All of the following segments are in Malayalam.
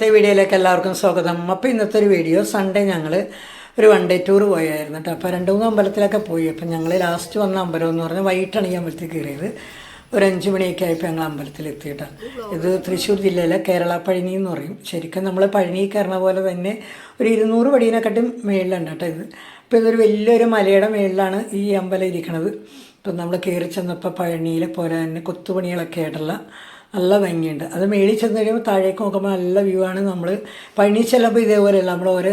ഇന്നത്തെ വീഡിയോയിലേക്ക് എല്ലാവർക്കും സ്വാഗതം. അപ്പോൾ ഇന്നത്തെ ഒരു വീഡിയോ സൺഡേ ഞങ്ങൾ ഒരു വൺ ഡേ ടൂർ പോയായിരുന്നു കേട്ടോ അപ്പോൾ രണ്ട് മൂന്ന് അമ്പലത്തിലൊക്കെ പോയി. അപ്പം ഞങ്ങൾ ലാസ്റ്റ് വന്ന അമ്പലം എന്ന് പറഞ്ഞാൽ വൈകിട്ടാണ് ഈ അമ്പലത്തിൽ കയറിയത്. ഒരു അഞ്ച് മണിയൊക്കെ ആയപ്പോൾ ഞങ്ങൾ അമ്പലത്തിൽ എത്തിയിട്ടാ ഇത് തൃശ്ശൂർ ജില്ലയിലെ കേരള പഴനി എന്ന് പറയും. ശരിക്കും നമ്മൾ പഴനി കയറണ പോലെ തന്നെ ഒരു ഇരുന്നൂറ് പടിയിനെക്കാട്ടും മേളിലുണ്ട് കേട്ടോ ഇത്. അപ്പോൾ ഇതൊരു വലിയൊരു മലയുടെ മേളിലാണ് ഈ അമ്പലം ഇരിക്കണത്. ഇപ്പം നമ്മൾ കയറി ചെന്നപ്പോൾ പഴനിയിലെ പോലെ തന്നെ കൊത്തുപണികളൊക്കെ ആയിട്ടുള്ള നല്ല ഭംഗിയുണ്ട്. അത് മേളിൽ ചെന്ന് കഴിയുമ്പോൾ താഴേക്ക് നോക്കുമ്പോൾ നല്ല വ്യൂ ആണ്. നമ്മൾ പഴനി ചെല്ലുമ്പോൾ ഇതേപോലെയല്ല നമ്മൾ ഓരോ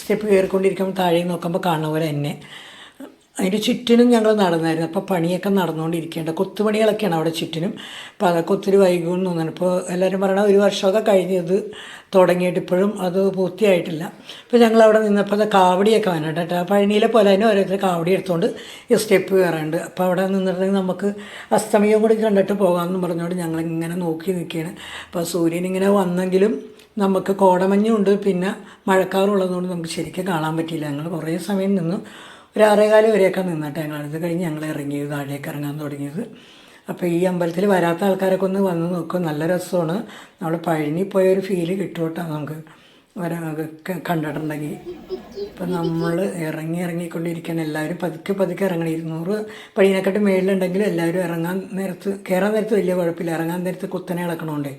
സ്റ്റെപ്പ് കയറിക്കൊണ്ടിരിക്കുമ്പോൾ താഴേക്ക് നോക്കുമ്പോൾ കാണുന്ന പോലെ തന്നെ. അതിന്റെ ചുറ്റിനും ഞങ്ങൾ നടന്നായിരുന്നു. അപ്പോൾ പണിയൊക്കെ നടന്നുകൊണ്ടിരിക്കേണ്ട കൊത്തുപണികളൊക്കെയാണ് അവിടെ ചുറ്റിനും. അപ്പോൾ അതൊക്കെ ഒത്തിരി വൈകുമെന്ന് തോന്നുന്നു. ഇപ്പോൾ എല്ലാവരും പറയണ ഒരു വർഷമൊക്കെ കഴിഞ്ഞത് തുടങ്ങിയിട്ട് ഇപ്പോഴും അത് പൂർത്തിയായിട്ടില്ല. അപ്പോൾ ഞങ്ങൾ അവിടെ നിന്നപ്പോൾ അത് കാവടിയൊക്കെ വന്നിട്ട് കേട്ടോ. പഴനിയിലെ പോലെ തന്നെ ഓരോരുത്തർ കാവടി എടുത്തുകൊണ്ട് ഈ സ്റ്റെപ്പ് കയറാണ്ട് അപ്പോൾ അവിടെ നിന്നിട്ടുണ്ടെങ്കിൽ നമുക്ക് അസ്തമയം കൂടി കണ്ടിട്ട് പോകാമെന്ന് പറഞ്ഞുകൊണ്ട് ഞങ്ങൾ ഇങ്ങനെ നോക്കി നിൽക്കുകയാണ്. അപ്പോൾ സൂര്യൻ ഇങ്ങനെ വന്നെങ്കിലും നമുക്ക് കോടമഞ്ഞുണ്ട്. പിന്നെ മഴക്കാറുള്ളതുകൊണ്ട് നമുക്ക് ശരിക്കും കാണാൻ പറ്റിയില്ല. ഞങ്ങൾ കുറേ സമയം നിന്നു. ഒരു ആറേകാൽ വരെയൊക്കെ നിന്നിട്ട് ഞങ്ങളാണ് ഇത് കഴിഞ്ഞ് ഞങ്ങൾ ഇറങ്ങിയത് താഴേക്ക് ഇറങ്ങാൻ തുടങ്ങിയത്. അപ്പോൾ ഈ അമ്പലത്തിൽ വരാത്ത ആൾക്കാരൊക്കെ ഒന്ന് വന്ന് നോക്കും. നല്ല രസമാണ്. നമ്മൾ പഴനി പോയ ഒരു ഫീൽ കിട്ടുമോട്ടാ നമുക്ക്. വരാ കണ്ടിട്ടുണ്ടെങ്കിൽ. ഇപ്പം നമ്മൾ ഇറങ്ങി ഇറങ്ങിക്കൊണ്ടിരിക്കുകയാണ് എല്ലാവരും പതുക്കെ പതുക്കെ ഇറങ്ങണം. ഇരുന്നൂറ് പടിയിനെക്കാട്ട് മേളിലുണ്ടെങ്കിൽ എല്ലാവരും ഇറങ്ങാൻ നേരത്ത് കയറാൻ നേരത്ത് വലിയ കുഴപ്പമില്ല. ഇറങ്ങാൻ നേരത്ത് കുത്തനെ കിടക്കണോണ്ടേ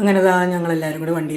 അങ്ങനെ താ ഞങ്ങളെല്ലാവരും കൂടി വണ്ടി